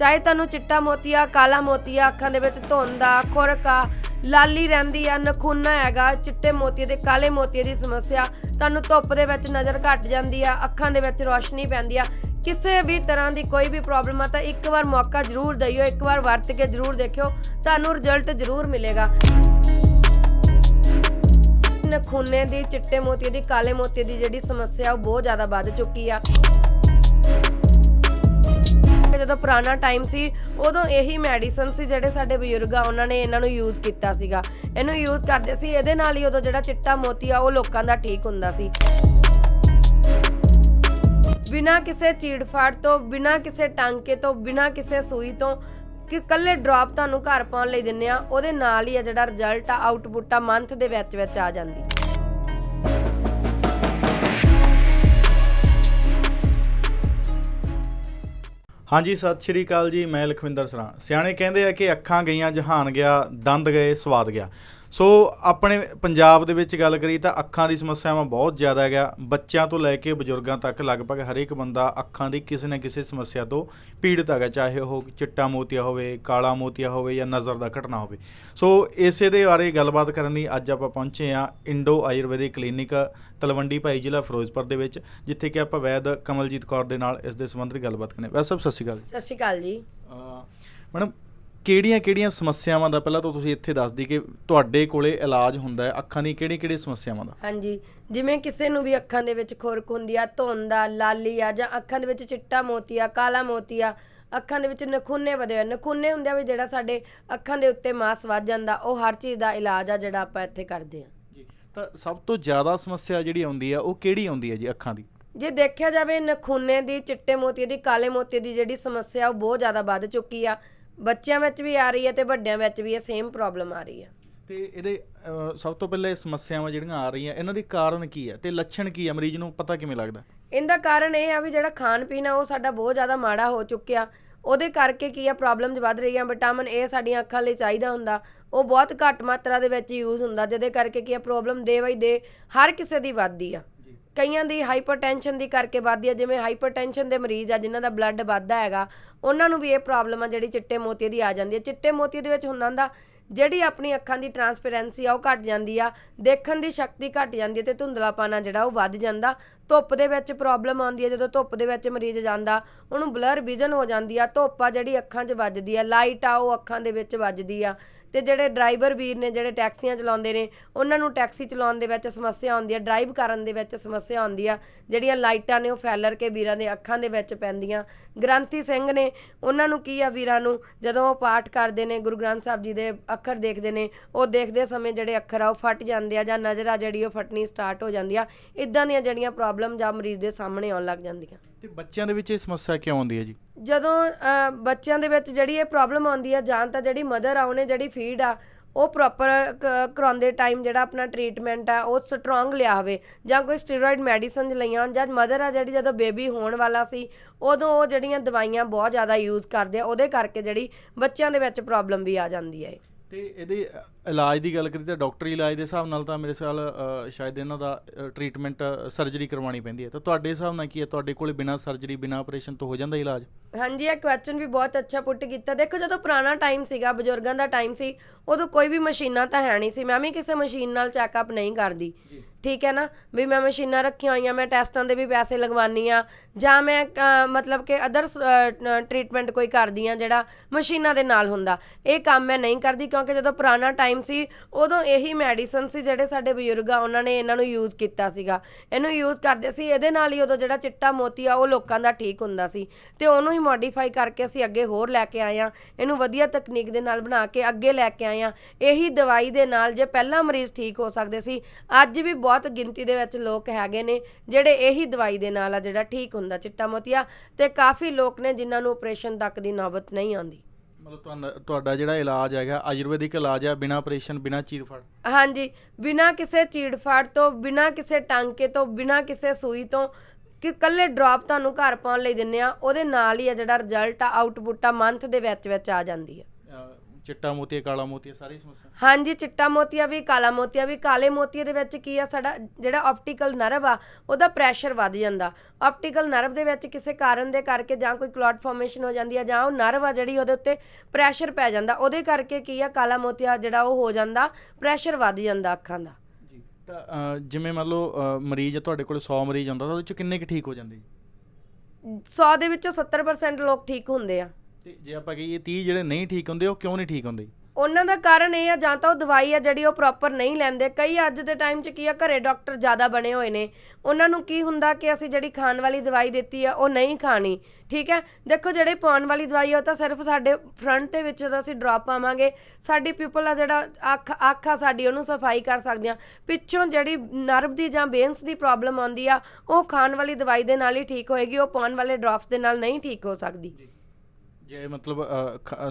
ਚਾਹੇ ਤੁਹਾਨੂੰ ਚਿੱਟਾ ਮੋਤੀਆ, ਕਾਲਾ ਮੋਤੀਆ, ਅੱਖਾਂ ਦੇ ਵਿੱਚ ਧੁੰਦ ਆ ਖੁਰਕ ਆ, ਲਾਲੀ ਰਹਿੰਦੀ ਆ, ਨਖੂਨਾ ਹੈਗਾ, ਚਿੱਟੇ ਮੋਤੀਏ ਦੇ ਕਾਲੇ ਮੋਤੀਏ ਦੀ ਸਮੱਸਿਆ, ਤੁਹਾਨੂੰ ਧੁੱਪ ਦੇ ਵਿੱਚ ਨਜ਼ਰ ਘਟ ਜਾਂਦੀ ਆ, ਅੱਖਾਂ ਦੇ ਵਿੱਚ ਰੋਸ਼ਨੀ ਪੈਂਦੀ ਆ। ਕਿਸੇ ਵੀ ਤਰ੍ਹਾਂ ਦੀ ਕੋਈ ਵੀ ਪ੍ਰੋਬਲਮ ਆ ਤਾਂ ਇੱਕ ਵਾਰ ਮੌਕਾ ਜ਼ਰੂਰ ਦਈਓ ਇੱਕ ਵਾਰ ਵਰਤ ਕੇ ਜ਼ਰੂਰ ਦੇਖਿਓ, ਤੁਹਾਨੂੰ ਰਿਜ਼ਲਟ ਜ਼ਰੂਰ ਮਿਲੇਗਾ। ਨਖੂਨੇ ਦੀ, ਚਿੱਟੇ ਮੋਤੀਏ ਦੀ, ਕਾਲੇ ਮੋਤੀਏ ਦੀ ਜਿਹੜੀ ਸਮੱਸਿਆ ਉਹ ਬਹੁਤ ਜ਼ਿਆਦਾ ਵੱਧ ਚੁੱਕੀ ਆ। ਜਦੋਂ ਪੁਰਾਣਾ ਟਾਈਮ ਸੀ, ਉਦੋਂ ਇਹੀ ਮੈਡੀਸਨ ਸੀ ਜਿਹੜੇ ਸਾਡੇ ਬਜ਼ੁਰਗ ਆ, ਉਹਨਾਂ ਨੇ ਇਹਨਾਂ ਨੂੰ ਯੂਜ਼ ਕੀਤਾ ਸੀਗਾ। ਇਹਨੂੰ ਯੂਜ਼ ਕਰਦੇ ਸੀ, ਇਹਦੇ ਨਾਲ ਹੀ ਉਦੋਂ ਜਿਹੜਾ ਚਿੱਟਾ ਮੋਤੀ ਆ, ਉਹ ਲੋਕਾਂ ਦਾ ਠੀਕ ਹੁੰਦਾ ਸੀ। ਬਿਨਾ ਕਿਸੇ ਚੀੜਫਾੜ ਤੋਂ, ਬਿਨਾ ਕਿਸੇ ਟਾਂਕੇ ਤੋਂ, ਬਿਨਾ ਕਿਸੇ ਸੂਈ ਤੋਂ, ਕਿ ਕੱਲੇ ਡ੍ਰੌਪ ਤੁਹਾਨੂੰ ਘਰ ਪਾਉਣ ਲਈ ਦਿੰਨੇ ਆ, ਉਹਦੇ ਨਾਲ ਹੀ ਆ ਜਿਹੜਾ ਰਿਜ਼ਲਟ ਆ ਆਊਟਪੁੱਟ ਆ ਮੰਥ ਦੇ ਵਿੱਚ ਵਿੱਚ ਆ ਜਾਂਦੀ। ਹਾਂਜੀ, ਸਤਿ ਸ਼੍ਰੀ ਅਕਾਲ ਜੀ, ਮੈਂ ਲਖਵਿੰਦਰ ਸਰਾਂ। ਸਿਆਣੇ ਕਹਿੰਦੇ ਆ ਕਿ ਅੱਖਾਂ ਗਈਆਂ, ਜਹਾਨ ਗਿਆ, ਦੰਦ ਗਏ, ਸਵਾਦ ਗਿਆ। ਸੋ ਆਪਣੇ ਪੰਜਾਬ ਦੇ ਵਿੱਚ ਗੱਲ ਕਰੀ ਤਾਂ ਅੱਖਾਂ ਦੀ ਸਮੱਸਿਆਵਾਂ ਬਹੁਤ ਜ਼ਿਆਦਾ ਹੈਗਾ ਬੱਚਿਆਂ ਤੋਂ ਲੈ ਕੇ ਬਜ਼ੁਰਗਾਂ ਤੱਕ ਲਗਭਗ ਹਰੇਕ ਬੰਦਾ ਅੱਖਾਂ ਦੀ ਕਿਸੇ ਨਾ ਕਿਸੇ ਸਮੱਸਿਆ ਤੋਂ ਪੀੜਤ ਹੈਗਾ ਚਾਹੇ ਉਹ ਚਿੱਟਾ ਮੋਤੀਆ ਹੋਵੇ ਕਾਲਾ ਮੋਤੀਆ ਹੋਵੇ ਜਾਂ ਨਜ਼ਰ ਦਾ ਘਟਨਾ ਹੋਵੇ। ਸੋ ਇਸੇ ਦੇ ਬਾਰੇ ਗੱਲਬਾਤ ਕਰਨ ਲਈ ਅੱਜ ਆਪਾਂ ਪਹੁੰਚੇ ਆ ਇੰਡੋ ਆਯੁਰਵੈਦਿਕ ਕਲੀਨਿਕ ਤਲਵੰਡੀ ਭਾਈ ਜ਼ਿਲ੍ਹਾ ਫਿਰੋਜ਼ਪੁਰ ਦੇ ਵਿੱਚ ਜਿੱਥੇ ਕਿ ਆਪਾਂ ਵੈਦ ਕਮਲਜੀਤ ਕੌਰ ਦੇ ਨਾਲ ਇਸ ਦੇ ਸੰਬੰਧੀ ਗੱਲਬਾਤ ਕਰਨੇ ਵੈਸੇ ਸਭ ਸਤਿ ਸ਼੍ਰੀ ਅਕਾਲ ਸਤਿ ਸ਼੍ਰੀ ਅਕਾਲ ਜੀ। ਮੈਡਮ ਕਿਹੜੀਆਂ ਕਿਹੜੀਆਂ ਸਮੱਸਿਆਵਾਂ ਦਾ ਪਹਿਲਾਂ ਤਾਂ ਤੁਸੀਂ ਇੱਥੇ ਦੱਸ ਦੀ ਕਿ ਤੁਹਾਡੇ ਕੋਲੇ ਇਲਾਜ ਹੁੰਦਾ ਹੈ ਅੱਖਾਂ ਦੀ ਕਿਹੜੀ ਕਿਹੜੀ ਸਮੱਸਿਆਵਾਂ ਦਾ? ਹਾਂਜੀ ਜਿਵੇਂ ਕਿਸੇ ਨੂੰ ਵੀ ਅੱਖਾਂ ਦੇ ਵਿੱਚ ਖੁਰਕ ਹੁੰਦੀ ਆ ਧੁੰਦ ਆ ਲਾਲੀ ਆ ਜਾਂ ਅੱਖਾਂ ਦੇ ਵਿੱਚ ਚਿੱਟਾ ਮੋਤੀ ਆ ਕਾਲਾ ਮੋਤੀ ਆ ਅੱਖਾਂ ਦੇ ਵਿੱਚ ਨਖੂਨੇ ਵਧੇ ਹੋਏ ਨਖੂਨੇ ਹੁੰਦੇ ਆ ਵੀ ਜਿਹੜਾ ਸਾਡੇ ਅੱਖਾਂ ਦੇ ਉੱਤੇ ਮਾਸ ਵੱਧ ਜਾਂਦਾ ਉਹ ਹਰ ਚੀਜ਼ ਦਾ ਇਲਾਜ ਆ ਜਿਹੜਾ ਆਪਾਂ ਇੱਥੇ ਕਰਦੇ ਆ। ਜੀ ਤਾਂ ਸਭ ਤੋਂ ਜ਼ਿਆਦਾ ਸਮੱਸਿਆ ਜਿਹੜੀ ਆਉਂਦੀ ਆ ਉਹ ਕਿਹੜੀ ਆਉਂਦੀ ਹੈ ਜੀ ਅੱਖਾਂ ਦੀ? ਜੇ ਦੇਖਿਆ ਜਾਵੇ ਨਖੂਨੇ ਦੀ ਚਿੱਟੇ ਮੋਤੀ ਦੀ ਕਾਲੇ ਮੋਤੀ ਦੀ ਜਿਹੜੀ ਸਮੱਸਿਆ ਉਹ ਬਹੁਤ ਜ਼ਿਆਦਾ ਵੱਧ ਚੁੱਕੀ ਆ। ਬੱਚਿਆਂ ਵਿੱਚ ਵੀ ਆ ਰਹੀ ਹੈ ਤੇ ਵੱਡਿਆਂ ਵਿੱਚ ਵੀ ਇਹ ਸੇਮ ਪ੍ਰੋਬਲਮ ਆ ਰਹੀ ਆ ਤੇ ਇਹਦੇ ਅਹ, ਸਭ ਤੋਂ ਪਹਿਲੇ ਸਮੱਸਿਆਵਾਂ ਜਿਹੜੀਆਂ ਆ ਰਹੀਆਂ ਇਹਨਾਂ ਦੀ ਕਾਰਨ ਕੀ ਹੈ ਤੇ ਲੱਛਣ ਕੀ ਹੈ? ਮਰੀਜ਼ ਨੂੰ ਪਤਾ ਕਿਵੇਂ ਲੱਗਦਾ? ਇਹਦਾ ਕਾਰਨ ਇਹ ਆ ਵੀ ਜਿਹੜਾ ਖਾਣ ਪੀਣ ਆ ਉਹ ਸਾਡਾ ਬਹੁਤ ਜ਼ਿਆਦਾ ਮਾੜਾ ਹੋ ਚੁੱਕਿਆ। ਉਹਦੇ ਕਰਕੇ ਕੀ ਆ ਪ੍ਰੋਬਲਮਸ ਵੱਧ ਰਹੀਆਂ। ਵਿਟਾਮਿਨ ਏ ਸਾਡੀਆਂ ਅੱਖਾਂ ਲਈ ਚਾਹੀਦਾ ਹੁੰਦਾ। ਉਹ ਬਹੁਤ ਘੱਟ ਮਾਤਰਾ ਦੇ ਵਿੱਚ ਯੂਜ਼ ਹੁੰਦਾ ਜਿਹਦੇ ਕਰਕੇ ਕੀ ਆ ਪ੍ਰੋਬਲਮ ਡੇ ਬਾਈ ਡੇ ਹਰ ਕਿਸੇ ਦੀ ਵੱਧਦੀ ਆ। ਕਈਆਂ ਦੀ ਹਾਈਪਰਟੈਂਸ਼ਨ ਦੀ ਕਰਕੇ ਵੱਧਦੀ ਆ, ਜਿਵੇਂ ਹਾਈਪਰਟੈਂਸ਼ਨ ਦੇ ਮਰੀਜ਼ ਆ, ਜਿਨ੍ਹਾਂ ਦਾ ਬਲੱਡ ਵੱਧਦਾ ਹੈਗਾ, ਉਹਨਾਂ ਨੂੰ ਵੀ ਇਹ ਪ੍ਰੋਬਲਮ ਆ ਜਿਹੜੀ ਚਿੱਟੇ ਮੋਤੀ ਦੀ ਆ ਜਾਂਦੀ ਹੈ ਚਿੱਟੇ ਮੋਤੀ ਦੇ ਵਿੱਚ ਹੁੰਦਾ ਹੁੰਦਾ, ਜਿਹੜੀ ਆਪਣੀ ਅੱਖਾਂ ਦੀ ਟਰਾਂਸਪੇਰੈਂਸੀ ਆ, ਉਹ ਘਟ ਜਾਂਦੀ ਆ, ਦੇਖਣ ਦੀ ਸ਼ਕਤੀ ਘਟ ਜਾਂਦੀ ਹੈ ਤੇ ਧੁੰਦਲਾਪਨ ਆ ਜਿਹੜਾ, ਉਹ ਵੱਧ ਜਾਂਦਾ। ਧੁੱਪ ਦੇ ਵਿੱਚ ਪ੍ਰੋਬਲਮ ਆਉਂਦੀ ਹੈ ਜਦੋਂ ਧੁੱਪ ਦੇ ਵਿੱਚ ਮਰੀਜ਼ ਜਾਂਦਾ, ਉਹਨੂੰ ਬਲਰ ਵਿਜ਼ਨ ਹੋ ਜਾਂਦੀ ਆ, ਧੁੱਪ ਆ ਜਿਹੜੀ ਅੱਖਾਂ 'ਚ ਵੱਜਦੀ ਆ ਲਾਈਟ ਆ, ਉਹ ਅੱਖਾਂ ਦੇ ਵਿੱਚ ਵੱਜਦੀ ਆ। ਤੇ ਜਿਹੜੇ ਡਰਾਈਵਰ ਵੀਰ ਨੇ, ਜਿਹੜੇ ਟੈਕਸੀਆਂ ਚਲਾਉਂਦੇ ਨੇ, ਉਹਨਾਂ ਨੂੰ ਟੈਕਸੀ ਚਲਾਉਣ ਦੇ ਵਿੱਚ ਸਮੱਸਿਆ ਆਉਂਦੀ ਆ, ਡਰਾਈਵ ਕਰਨ ਦੇ ਵਿੱਚ ਸਮੱਸਿਆ ਆਉਂਦੀ ਆ, ਜਿਹੜੀਆਂ ਲਾਈਟਾਂ ਨੇ ਉਹ ਫੈਲਰ ਕੇ ਵੀਰਾਂ ਦੇ ਅੱਖਾਂ ਦੇ ਵਿੱਚ ਪੈਂਦੀਆਂ। ਗ੍ਰੰਥੀ ਸਿੰਘ ਨੇ ਉਹਨਾਂ ਨੂੰ ਕੀ ਆ ਵੀਰਾਂ ਨੂੰ, ਜਦੋਂ ਉਹ ਪਾਠ ਕਰਦੇ ਨੇ, ਗੁਰੂ ਗ੍ਰੰਥ ਸਾਹਿਬ ਜੀ ਦੇ ਅੱਖਰ ਦੇਖਦੇ ਨੇ, ਉਹ ਦੇਖਦੇ ਸਮੇਂ ਜਿਹੜੇ ਅੱਖਰ ਆ ਉਹ ਫਟ ਜਾਂਦੇ ਆ ਜਾਂ ਨਜ਼ਰ ਆ ਜਿਹੜੀ ਉਹ ਫਟਣੀ ਸਟਾਰਟ ਹੋ ਜਾਂਦੀ ਆ ਇਦਾਂ ਦੀਆਂ ਜਿਹੜੀਆਂ ਪ੍ਰੋਬਲਮ ਜਾਂ ਮਰੀਜ਼ ਦੇ ਸਾਹਮਣੇ ਆਉਣ ਲੱਗ ਜਾਂਦੀਆਂ। ਤੇ ਬੱਚਿਆਂ ਦੇ ਵਿੱਚ ਇਹ ਸਮੱਸਿਆ ਕਿਉਂ ਆਉਂਦੀ ਹੈ ਜੀ? ਜਦੋਂ ਬੱਚਿਆਂ ਦੇ ਵਿੱਚ ਜਿਹੜੀ ਇਹ ਪ੍ਰੋਬਲਮ ਆਉਂਦੀ ਆ ਜਾਂ ਤਾਂ ਜਿਹੜੀ ਮਦਰ ਆ ਉਹਨੇ ਜਿਹੜੀ ਫੀਡ ਆ ਉਹ ਪ੍ਰੋਪਰ ਕਰਾਉਂਦੇ ਟਾਈਮ ਜਿਹੜਾ ਆਪਣਾ ਟ੍ਰੀਟਮੈਂਟ ਆ ਉਹ ਸਟਰੋਂਗ ਲਿਆ ਹੋਵੇ। ਜਾਂ ਕੋਈ ਸਟੀਰੋਇਡ ਮੈਡੀਸਿਨਸ ਲਈਆਂ ਹੋਣ ਜਾਂ ਮਦਰ ਆ ਜਿਹੜੀ ਜਦੋਂ ਬੇਬੀ ਹੋਣ ਵਾਲਾ ਸੀ ਉਦੋਂ ਉਹ ਜਿਹੜੀਆਂ ਦਵਾਈਆਂ ਬਹੁਤ ਜ਼ਿਆਦਾ ਯੂਜ਼ ਕਰਦੇ ਆ ਉਹਦੇ ਕਰਕੇ ਜਿਹੜੀ ਬੱਚਿਆਂ ਦੇ ਵਿੱਚ ਪ੍ਰੋਬਲਮ ਵੀ ਆ ਜਾਂਦੀ ਹੈ ਤੇ ਇਹਦੇ ਇਲਾਜ ਦੀ ਗੱਲ ਕਰੀ ਤਾਂ ਡਾਕਟਰੀ ਇਲਾਜ ਦੇ ਹਿਸਾਬ ਨਾਲ ਤਾਂ ਮੇਰੇ ਖਿਆਲ ਸ਼ਾਇਦ ਇਹਨਾਂ ਦਾ ਟ੍ਰੀਟਮੈਂਟ ਸਰਜਰੀ ਕਰਵਾਉਣੀ ਪੈਂਦੀ ਹੈ। ਤਾਂ ਤੁਹਾਡੇ ਹਿਸਾਬ ਨਾਲ ਕੀ ਹੈ? ਤੁਹਾਡੇ ਕੋਲੇ ਬਿਨਾਂ ਸਰਜਰੀ ਬਿਨਾਂ ਆਪਰੇਸ਼ਨ ਤੋਂ ਹੋ ਜਾਂਦਾ ਇਲਾਜ? ਹਾਂਜੀ ਇਹ ਕੁਐਸਚਨ ਵੀ ਬਹੁਤ ਅੱਛਾ ਪੁੱਟ ਕੀਤਾ। ਦੇਖੋ ਜਦੋਂ ਪੁਰਾਣਾ ਟਾਈਮ ਸੀਗਾ ਬਜ਼ੁਰਗਾਂ ਦਾ ਟਾਈਮ ਸੀ ਉਦੋਂ ਕੋਈ ਵੀ ਮਸ਼ੀਨਾਂ ਤਾਂ ਹੈ ਨਹੀਂ ਸੀ। ਮੈਂ ਵੀ ਕਿਸੇ ਮਸ਼ੀਨ ਨਾਲ ਚੈੱਕਅਪ ਨਹੀਂ ਕਰਦੀ। ਠੀਕ ਹੈ ਨਾ? ਵੀ ਮੈਂ ਮਸ਼ੀਨਾਂ ਰੱਖੀਆਂ ਹੋਈਆਂ ਮੈਂ ਟੈਸਟਾਂ ਦੇ ਵੀ ਪੈਸੇ ਲਗਵਾਨੀ ਆ ਜਾਂ ਮੈਂ ਮਤਲਬ ਕਿ ਅਦਰ ਟ੍ਰੀਟਮੈਂਟ ਕੋਈ ਕਰਦੀ ਆ ਜਿਹੜਾ ਮਸ਼ੀਨਾਂ ਦੇ ਨਾਲ ਹੁੰਦਾ। ਇਹ ਕੰਮ ਮੈਂ ਨਹੀਂ ਕਰਦੀ ਕਿਉਂਕਿ ਜਦੋਂ ਪੁਰਾਣਾ ਟਾਈਮ ਟਾਈਮ ਸੀ, ਉਦੋਂ ਇਹੀ ਮੈਡੀਸਨ ਸੀ ਜਿਹੜੇ ਸਾਡੇ ਬਜ਼ੁਰਗ ਆ ਉਹਨਾਂ ਨੇ ਇਹਨਾਂ ਨੂੰ ਯੂਜ਼ ਕੀਤਾ ਸੀਗਾ। ਇਹਨੂੰ ਯੂਜ਼ ਕਰਦੇ ਸੀ, ਇਹਦੇ ਨਾਲ ਹੀ ਉਦੋਂ ਜਿਹੜਾ ਚਿੱਟਾ ਮੋਤੀ ਆ, ਉਹ ਲੋਕਾਂ ਦਾ ਠੀਕ ਹੁੰਦਾ ਸੀ। ਤੇ ਉਹਨੂੰ ਹੀ ਮੋਡੀਫਾਈ ਕਰਕੇ ਅਸੀਂ ਅੱਗੇ ਹੋਰ ਲੈ ਕੇ ਆਏ ਆ ਇਹਨੂੰ ਵਧੀਆ ਤਕਨੀਕ ਦੇ ਨਾਲ ਬਣਾ ਕੇ ਅੱਗੇ ਲੈ ਕੇ ਆਏ ਆ ਇਹੀ ਦਵਾਈ ਦੇ ਨਾਲ ਜੇ ਪਹਿਲਾਂ ਮਰੀਜ਼ ਠੀਕ ਹੋ ਸਕਦੇ ਸੀ, ਅੱਜ ਵੀ ਬਹੁਤ ਗਿਣਤੀ ਦੇ ਵਿੱਚ ਲੋਕ ਹੈਗੇ ਨੇ, ਜਿਹੜੇ ਇਹੀ ਦਵਾਈ ਦੇ ਨਾਲ ਆ ਜਿਹੜਾ ਠੀਕ ਹੁੰਦਾ ਚਿੱਟਾ ਮੋਤੀਆ ਤੇ ਕਾਫੀ ਲੋਕ ਨੇ ਜਿਨ੍ਹਾਂ ਨੂੰ ਆਪਰੇਸ਼ਨ ਤੱਕ ਦੀ ਨੌਬਤ ਨਹੀਂ ਆਉਂਦੀ। ਮਤਲਬ ਤੁਹਾਨੂੰ, ਤੁਹਾਡਾ ਜਿਹੜਾ ਇਲਾਜ ਹੈਗਾ, ਆਯੁਰਵੈਦਿਕ ਇਲਾਜ ਹੈ ਬਿਨਾਂ ਆਪਰੇਸ਼ਨ ਬਿਨਾਂ ਚੀਰਫਾੜ ਹਾਂਜੀ, ਬਿਨਾਂ ਕਿਸੇ ਚੀੜਫਾੜ ਤੋਂ, ਬਿਨਾਂ ਕਿਸੇ ਟਾਂਕੇ ਤੋਂ, ਬਿਨਾਂ ਕਿਸੇ ਸੂਈ ਤੋਂ, ਕਿ ਕੱਲੇ ਡ੍ਰੌਪ ਤੁਹਾਨੂੰ ਘਰ ਪਾਉਣ ਲਈ ਦਿੰਨੇ ਆ, ਉਹਦੇ ਨਾਲ ਹੀ ਆ ਜਿਹੜਾ ਰਿਜ਼ਲਟ ਆ ਆਊਟਪੁੱਟ ਆ ਮੰਥ ਦੇ ਵਿੱਚ ਵਿੱਚ ਆ ਜਾਂਦੀ ਹੈ ਚਿੱਟਾ ਮੋਤੀਆ ਕਾਲਾ ਮੋਤੀਆ ਸਾਰੀ ਸਮੱਸਿਆ। ਹਾਂਜੀ ਚਿੱਟਾ ਮੋਤੀਆ ਵੀ ਕਾਲਾ ਮੋਤੀਆ ਵੀ। ਕਾਲੇ ਮੋਤੀਏ ਦੇ ਵਿੱਚ ਕੀ ਆ ਸਾਡਾ ਜਿਹੜਾ ਆਪਟੀਕਲ ਨਰਵ ਆ ਉਹਦਾ ਪ੍ਰੈਸ਼ਰ ਵੱਧ ਜਾਂਦਾ। ਆਪਟੀਕਲ ਨਰਵ ਦੇ ਵਿੱਚ ਕਿਸੇ ਕਾਰਨ ਦੇ ਕਰਕੇ ਜਾਂ ਕੋਈ ਕਲੌਟ ਫਾਰਮੇਸ਼ਨ ਹੋ ਜਾਂਦੀ ਆ ਜਾਂ ਉਹ ਨਰਵ ਆ ਜਿਹੜੀ ਉਹਦੇ ਉੱਤੇ ਪ੍ਰੈਸ਼ਰ ਪੈ ਜਾਂਦਾ। ਉਹਦੇ ਕਰਕੇ ਕੀ ਆ ਕਾਲਾ ਮੋਤੀਆ ਜਿਹੜਾ ਉਹ ਹੋ ਜਾਂਦਾ ਪ੍ਰੈਸ਼ਰ ਵੱਧ ਜਾਂਦਾ ਅੱਖਾਂ ਦਾ। ਜੀ ਤਾਂ ਜਿਵੇਂ ਮੰਨ ਲਓ ਮਰੀਜ਼ ਤੁਹਾਡੇ ਕੋਲ 100 ਮਰੀਜ਼ ਆਉਂਦਾ ਤਾਂ ਉਹਦੇ ਚ ਕਿੰਨੇ ਕੁ ਠੀਕ ਹੋ ਜਾਂਦੇ? ਜੀ 100 ਦੇ ਵਿੱਚੋਂ 70% ਲੋਕ ਠੀਕ ਹੁੰਦੇ ਆ। ਤੇ ਜੇ ਆਪਾਂ ਕਹੀਏ 30 ਜਿਹੜੇ ਨਹੀਂ ਠੀਕ ਹੁੰਦੇ, ਉਹ ਕਿਉਂ ਨਹੀਂ ਠੀਕ ਹੁੰਦੇ? ਉਹਨਾਂ ਦਾ ਕਾਰਨ ਇਹ ਆ, ਜਾਂ ਤਾਂ ਉਹ ਦਵਾਈ ਆ ਜਿਹੜੀ ਉਹ ਪ੍ਰੋਪਰ ਨਹੀਂ ਲੈਂਦੇ। ਕਈ ਅੱਜ ਦੇ ਟਾਈਮ 'ਚ ਕੀ ਆ, ਘਰੇ ਡਾਕਟਰ ਜ਼ਿਆਦਾ ਬਣੇ ਹੋਏ ਨੇ। ਉਹਨਾਂ ਨੂੰ ਕੀ ਹੁੰਦਾ ਕਿ ਅਸੀਂ ਜਿਹੜੀ ਖਾਣ ਵਾਲੀ ਦਵਾਈ ਦਿੱਤੀ ਆ, ਉਹ ਨਹੀਂ ਖਾਣੀ, ਠੀਕ ਹੈ? ਦੇਖੋ, ਜਿਹੜੀ ਪਾਉਣ ਵਾਲੀ ਦਵਾਈ ਆ, ਉਹ ਤਾਂ ਸਿਰਫ ਸਾਡੇ ਫਰੰਟ ਦੇ ਵਿੱਚ ਜਦੋਂ ਅਸੀਂ ਡ੍ਰੌਪ ਪਾਵਾਂਗੇ ਸਾਡੀ ਪਿਪਲ ਆ ਜਿਹੜਾ ਅੱਖ ਅੱਖ ਆ ਸਾਡੀ, ਉਹਨੂੰ ਸਫ਼ਾਈ ਕਰ ਸਕਦੇ ਆ। ਪਿੱਛੋਂ ਜਿਹੜੀ ਨਰਵ ਦੀ ਜਾਂ ਬੇਨਸ ਦੀ ਪ੍ਰੋਬਲਮ ਆਉਂਦੀ ਆ, ਉਹ ਖਾਣ ਵਾਲੀ ਦਵਾਈ ਦੇ ਨਾਲ ਹੀ ਠੀਕ ਹੋਏਗੀ, ਉਹ ਪਾਉਣ ਵਾਲੇ ਡ੍ਰੌਪਸ ਦੇ ਨਾਲ ਨਹੀਂ ਠੀਕ ਹੋ ਸਕਦੀ। ਜੇ ਮਤਲਬ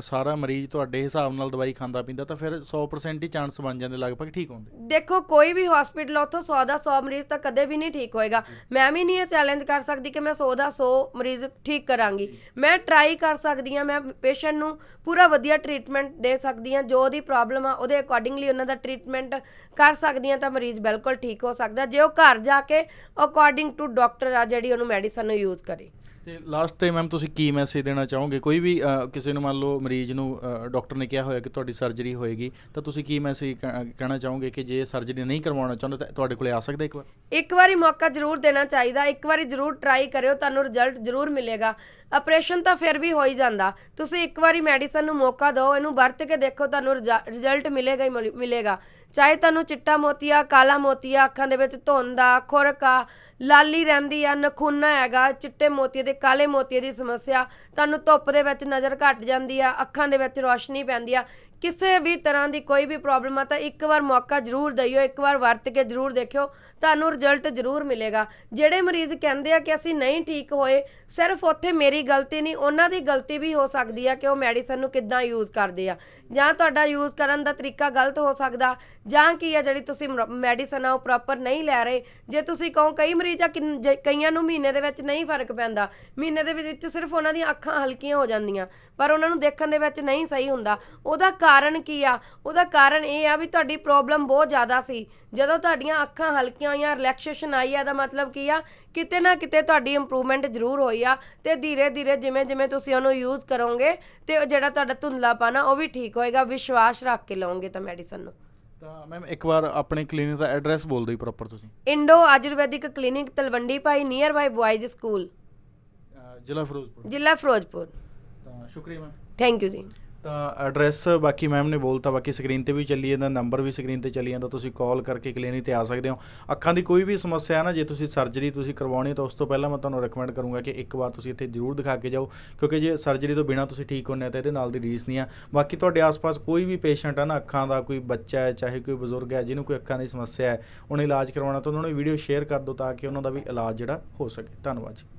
ਸਾਰਾ ਮਰੀਜ਼ ਤੁਹਾਡੇ ਹਿਸਾਬ ਨਾਲ ਦਵਾਈ ਖਾਂਦਾ ਪੀਂਦਾ ਤਾਂ ਫਿਰ 100% ਹੀ ਚਾਂਸ ਬਣ ਜਾਂਦੇ ਲਗਭਗ ਠੀਕ ਹੋਣ ਦੇ। ਦੇਖੋ, ਕੋਈ ਵੀ ਹਸਪੀਟਲ ਉੱਥੋਂ 100 ਦਾ 100 ਮਰੀਜ਼ ਤਾਂ ਕਦੇ ਵੀ ਨਹੀਂ ਠੀਕ ਹੋਏਗਾ। ਮੈਂ ਵੀ ਨਹੀਂ ਇਹ ਚੈਲੰਜ ਕਰ ਸਕਦੀ ਕਿ ਮੈਂ 100 ਦਾ 100 ਮਰੀਜ਼ ਠੀਕ ਕਰਾਂਗੀ। ਮੈਂ ਟਰਾਈ ਕਰ ਸਕਦੀ ਹਾਂ, ਮੈਂ ਪੇਸ਼ੈਂਟ ਨੂੰ ਪੂਰਾ ਵਧੀਆ ਟ੍ਰੀਟਮੈਂਟ ਦੇ ਸਕਦੀ ਹਾਂ, ਜੋ ਉਹਦੀ ਪ੍ਰੋਬਲਮ ਆ, ਉਹਦੇ ਅਕੋਰਡਿੰਗਲੀ ਉਹਨਾਂ ਦਾ ਟ੍ਰੀਟਮੈਂਟ ਕਰ ਸਕਦੀ ਹਾਂ ਤਾਂ ਮਰੀਜ਼ ਬਿਲਕੁਲ ਠੀਕ ਹੋ ਸਕਦਾ। ਜੇ ਉਹ ਘਰ ਜਾ ਕੇ ਅਕੋਰਡਿੰਗ ਟੂ ਡਾਕਟਰ ਆ, ਜਿਹੜੀ ਉਹਨੂੰ ਮੈਡੀਸਨ ਨੂੰ ਯੂਜ਼ ਕਰੇ। ਤੇ ਲਾਸਟ ਤੇ ਮੈਮ ਤੁਸੀਂ ਕੀ ਮੈਸੇਜ ਦੇਣਾ ਚਾਹੋਗੇ? ਕੋਈ ਵੀ ਕਿਸੇ ਨੂੰ ਮੰਨ ਲਓ ਮਰੀਜ਼ ਨੂੰ ਡਾਕਟਰ ਨੇ ਕਿਹਾ ਹੋਇਆ ਕਿ ਤੁਹਾਡੀ ਸਰਜਰੀ ਹੋਏਗੀ, ਤਾਂ ਤੁਸੀਂ ਕੀ ਮੈਸੇਜ ਕਹਿਣਾ ਚਾਹੋਗੇ ਕਿ ਜੇ ਸਰਜਰੀ ਨਹੀਂ ਕਰਵਾਉਣਾ ਚਾਹੁੰਦੇ ਤਾਂ ਤੁਹਾਡੇ ਕੋਲੇ ਆ ਸਕਦਾ ਇੱਕ ਵਾਰ? ਇੱਕ ਵਾਰੀ ਮੌਕਾ ਜ਼ਰੂਰ ਦੇਣਾ ਚਾਹੀਦਾ, ਇੱਕ ਵਾਰੀ ਜ਼ਰੂਰ ਟਰਾਈ ਕਰਿਓ, ਤੁਹਾਨੂੰ ਰਿਜ਼ਲਟ ਜ਼ਰੂਰ ਮਿਲੇਗਾ। ਆਪਰੇਸ਼ਨ ਤਾਂ ਫਿਰ ਵੀ ਹੋ ਹੀ ਜਾਂਦਾ। ਤੁਸੀਂ ਇੱਕ ਵਾਰੀ ਮੈਡੀਸਨ ਨੂੰ ਮੌਕਾ ਦਿਓ, ਇਹਨੂੰ ਵਰਤ ਕੇ ਦੇਖੋ, ਤੁਹਾਨੂੰ ਰਿਜ਼ਲਟ ਮਿਲੇਗਾ ਹੀ ਮਿਲੇਗਾ। ਚਾਹੇ ਤੁਹਾਨੂੰ ਚਿੱਟਾ ਮੋਤੀਆ, ਕਾਲਾ ਮੋਤੀਆ, ਅੱਖਾਂ ਦੇ ਵਿੱਚ ਧੁੰਦ ਆ, ਖੁਰਕ ਆ, ਲਾਲੀ ਰਹਿੰਦੀ ਆ, ਨਖੂਨਾ ਹੈਗਾ, ਚਿੱਟੇ ਮੋਤੀਏ ਦੇ ਕਾਲੇ ਮੋਤੀਏ ਦੀ ਸਮੱਸਿਆ, ਤੁਹਾਨੂੰ ਧੁੱਪ ਦੇ ਵਿੱਚ ਨਜ਼ਰ ਘਟ ਜਾਂਦੀ ਆ, ਅੱਖਾਂ ਦੇ ਵਿੱਚ ਰੌਸ਼ਨੀ ਪੈਂਦੀ ਆ। ਕਿਸੇ ਵੀ ਤਰ੍ਹਾਂ ਦੀ ਕੋਈ ਵੀ ਪ੍ਰੋਬਲਮ ਆ ਤਾਂ ਇੱਕ ਵਾਰ ਮੌਕਾ ਜ਼ਰੂਰ ਦਈਓ ਇੱਕ ਵਾਰ ਵਰਤ ਕੇ ਜ਼ਰੂਰ ਦੇਖਿਓ, ਤੁਹਾਨੂੰ ਰਿਜ਼ਲਟ ਜ਼ਰੂਰ ਮਿਲੇਗਾ। ਜਿਹੜੇ ਮਰੀਜ਼ ਕਹਿੰਦੇ ਆ ਕਿ ਅਸੀਂ ਨਹੀਂ ਠੀਕ ਹੋਏ, ਸਿਰਫ ਉੱਥੇ ਮੇਰੀ ਗਲਤੀ ਨਹੀਂ, ਉਹਨਾਂ ਦੀ ਗਲਤੀ ਵੀ ਹੋ ਸਕਦੀ ਆ ਕਿ ਉਹ ਮੈਡੀਸਨ ਨੂੰ ਕਿੱਦਾਂ ਯੂਜ਼ ਕਰਦੇ ਆ। ਜਾਂ ਤੁਹਾਡਾ ਯੂਜ਼ ਕਰਨ ਦਾ ਤਰੀਕਾ ਗਲਤ ਹੋ ਸਕਦਾ, ਜਾਂ ਕੀ ਆ ਜਿਹੜੀ ਤੁਸੀਂ ਮੈਡੀਸਨ ਆ ਉਹ ਪ੍ਰੋਪਰ ਨਹੀਂ ਲੈ ਰਹੇ। ਜੇ ਤੁਸੀਂ ਕਹੋ ਕਈ ਮਰੀਜ਼ ਆ ਕਿੰਨ- ਜੇ- ਕਈਆਂ ਨੂੰ ਮਹੀਨੇ ਦੇ ਵਿੱਚ ਨਹੀਂ ਫ਼ਰਕ ਪੈਂਦਾ, ਮਹੀਨੇ ਦੇ ਵਿੱਚ ਸਿਰਫ ਉਹਨਾਂ ਦੀਆਂ ਅੱਖਾਂ ਹਲਕੀਆਂ ਹੋ ਜਾਂਦੀਆਂ, ਪਰ ਉਹਨਾਂ ਨੂੰ ਦੇਖਣ ਦੇ ਵਿੱਚ ਨਹੀਂ ਸਹੀ ਹੁੰਦਾ, ਉਹਦਾ ਕਾਰਨ ਕੀ ਆ? ਉਹਦਾ ਕਾਰਨ ਇਹ ਆ ਵੀ ਤੁਹਾਡੀ ਪ੍ਰੋਬਲਮ ਬਹੁਤ ਜ਼ਿਆਦਾ ਸੀ। ਜਦੋਂ ਤੁਹਾਡੀਆਂ ਅੱਖਾਂ ਹਲਕੀਆਂ ਹੋਈਆਂ ਰਿਲੈਕਸੇਸ਼ਨ ਆਈ ਆ ਦਾ ਮਤਲਬ ਕੀ ਆ? ਕਿਤੇ ਨਾ ਕਿਤੇ ਤੁਹਾਡੀ ਇੰਪਰੂਵਮੈਂਟ ਜ਼ਰੂਰ ਹੋਈ ਆ ਤੇ ਧੀਰੇ ਧੀਰੇ ਜਿਵੇਂ ਜਿਵੇਂ ਤੁਸੀਂ ਉਹਨੂੰ ਯੂਜ਼ ਕਰੋਗੇ ਤੇ ਉਹ ਜਿਹੜਾ ਤੁਹਾਡਾ ਧੁੰਦਲਾਪਨ ਆ ਉਹ ਵੀ ਠੀਕ ਹੋਏਗਾ। ਵਿਸ਼ਵਾਸ ਰੱਖ ਕੇ ਲਓਗੇ ਤਾਂ ਮੈਡੀਸਨ ਨੂੰ। ਤਾਂ ਮੈਮ ਇੱਕ ਵਾਰ ਆਪਣੇ ਕਲੀਨਿਕ ਦਾ ਐਡਰੈਸ ਬੋਲ ਦਿਓ ਪ੍ਰੋਪਰ ਤੁਸੀਂ। ਇੰਡੋ ਆਯੁਰਵੈਦਿਕ ਕਲੀਨਿਕ ਤਲਵੰਡੀ ਭਾਈ ਨੀਅਰ ਬਾਈ ਬॉयਜ਼ ਸਕੂਲ ਜ਼ਿਲ੍ਹਾ ਫਿਰੋਜ਼ਪੁਰ। ਜ਼ਿਲ੍ਹਾ ਫਿਰੋਜ਼ਪੁਰ। ਤਾਂ ਸ਼ੁਕਰੀਆ ਮੈਮ ਥੈਂਕ ਯੂ ਜੀ। ਤਾਂ ਐਡਰੈਸ ਬਾਕੀ ਮੈਮ ਨੇ ਬੋਲਤਾ, ਬਾਕੀ ਸਕਰੀਨ ਤੇ ਵੀ ਚੱਲੀ ਜਾਂਦਾ ਨੰਬਰ ਵੀ ਸਕਰੀਨ ਤੇ ਚੱਲੀ ਜਾਂਦਾ, ਤੁਸੀਂ ਕਾਲ ਕਰਕੇ ਕਲੀਨਿਕ ਤੇ ਆ ਸਕਦੇ ਹੋ। ਅੱਖਾਂ ਦੀ ਕੋਈ ਵੀ ਸਮੱਸਿਆ ਹੈ ਨਾ, ਜੇ ਤੁਸੀਂ ਸਰਜਰੀ ਤੁਸੀਂ ਕਰਵਾਉਣੀ ਤਾਂ ਉਸ ਤੋਂ ਪਹਿਲਾਂ ਮੈਂ ਤੁਹਾਨੂੰ ਰეკਮੈਂਡ ਕਰੂੰਗਾ ਕਿ ਇੱਕ ਵਾਰ ਤੁਸੀਂ ਇੱਥੇ ਜ਼ਰੂਰ ਦਿਖਾ ਕੇ ਜਾਓ, ਕਿਉਂਕਿ ਜੇ ਸਰਜਰੀ ਤੋਂ ਬਿਨਾ ਤੁਸੀਂ ਠੀਕ ਹੁੰਦੇ ਆ ਤਾਂ ਇਹਦੇ ਨਾਲ ਦੀ ਰੀਸ ਨਹੀਂ ਆ। ਬਾਕੀ ਤੁਹਾਡੇ ਆਸ-ਪਾਸ ਕੋਈ ਵੀ ਪੇਸ਼ੈਂਟ ਹੈ ਨਾ, ਅੱਖਾਂ ਦਾ ਕੋਈ ਬੱਚਾ ਹੈ, ਚਾਹੇ ਕੋਈ ਬਜ਼ੁਰਗ ਹੈ, ਜਿਹਨੂੰ ਕੋਈ ਅੱਖਾਂ ਦੀ ਸਮੱਸਿਆ ਹੈ, ਉਹਨੇ ਇਲਾਜ ਕਰਵਾਉਣਾ ਤਾਂ ਉਹਨਾਂ ਨੂੰ ਵੀਡੀਓ ਸ਼ੇਅਰ ਕਰ ਦਿਓ ਤਾਂ ਕਿ ਉਹਨਾਂ ਦਾ ਵੀ ਇਲਾਜ ਜਿਹੜਾ ਹੋ ਸਕੇ। ਧੰਨਵਾਦ ਜੀ।